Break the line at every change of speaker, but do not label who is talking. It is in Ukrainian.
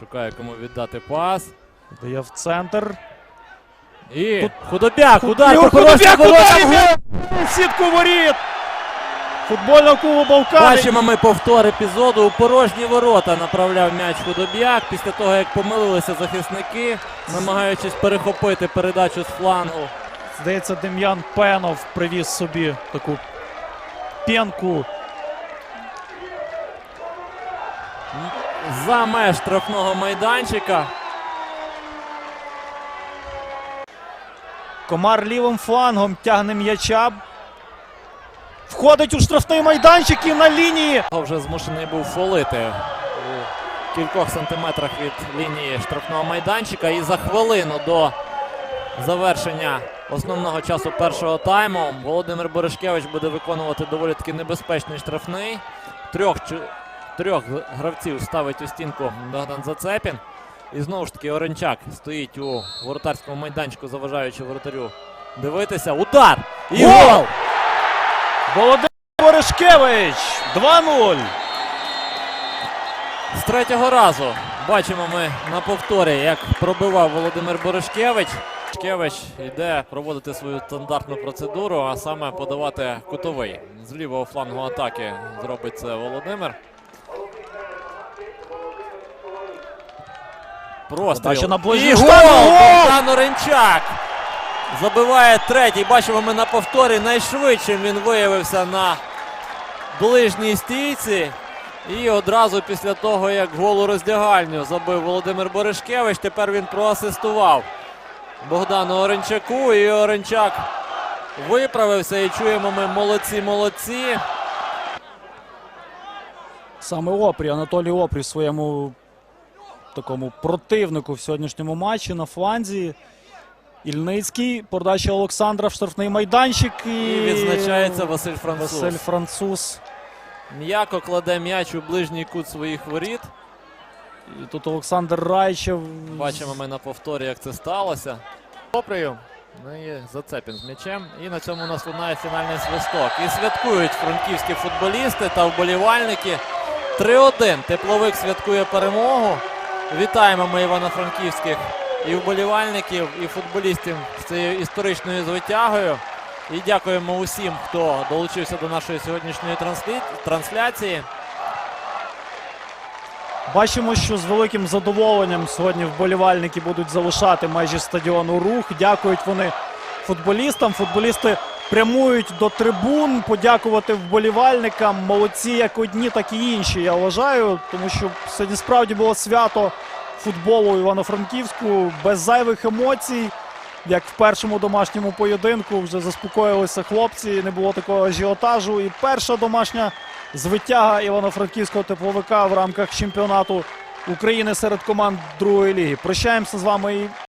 Шукає кому віддати пас.
Дає в центр.
І
Тут-
Худобяк, удар порожнім
Худобяк, удар! Сітку воріт! Футбольного клубу Балкани.
Бачимо ми повтор епізоду. У порожні ворота направляв м'яч Худобяк. Після того, як помилилися захисники, намагаючись перехопити передачу з флангу.
Здається, Дем'ян Пенов привіз собі таку п'янку.
За меж штрафного майданчика.
Комар лівим флангом тягне м'яча. Входить у штрафний майданчик і на лінії.
Вже змушений був фолити у кількох сантиметрах від лінії штрафного майданчика. І за хвилину до завершення основного часу першого тайму Володимир Борошкевич буде виконувати доволі таки небезпечний штрафний. Трьох, трьох гравців ставить у стінку Богдан Зацепін. І знову ж таки Оренчак стоїть у воротарському майданчику, заважаючи воротарю дивитися. Удар! І
Гол!
гол!
Володимир Борешкевич. 2-0.
З третього разу бачимо ми на повторі, як пробивав Володимир Борошкевич. Борошкевич йде проводити свою стандартну процедуру, а саме подавати кутовий. З лівого флангу атаки зробить це Володимир. Простріл.
на ближню
І гол! Богдан Оренчак забиває третій. Бачимо ми на повторі. Найшвидшим він виявився на ближній стійці. І одразу після того, як голу роздягальню забив Володимир Борешкевич, тепер він проасистував Богдану Оренчаку. І Оренчак виправився. І чуємо ми молодці, молодці.
Саме Опрі, Анатолій Опрі в своєму такому противнику в сьогоднішньому матчі на фланзі. Ільницький, передача Олександра в штрафний майданчик. І,
І відзначається Василь Француз.
Василь Француз.
М'яко кладе м'яч у ближній кут своїх воріт.
І тут Олександр Райчев.
Бачимо ми на повторі, як це сталося. Поприю. Ну і Зацепін з м'ячем. І на цьому у нас лунає фінальний свисток. І святкують франківські футболісти та вболівальники. 3-1. Тепловик святкує перемогу. Вітаємо ми івано-франківських і вболівальників, і футболістів з цією історичною звитягою. І дякуємо усім, хто долучився до нашої сьогоднішньої трансляції.
Бачимо, що з великим задоволенням сьогодні вболівальники будуть залишати межі стадіону рух. Дякують вони футболістам. Футболісти прямують до трибун, подякувати вболівальникам. Молодці як одні, так і інші. Я вважаю, тому що сьогодні справді було свято футболу Івано-Франківську без зайвих емоцій. Як в першому домашньому поєдинку вже заспокоїлися хлопці, не було такого ажіотажу. І перша домашня звитяга Івано-Франківського тепловика в рамках чемпіонату України серед команд другої ліги. Прощаємося з вами і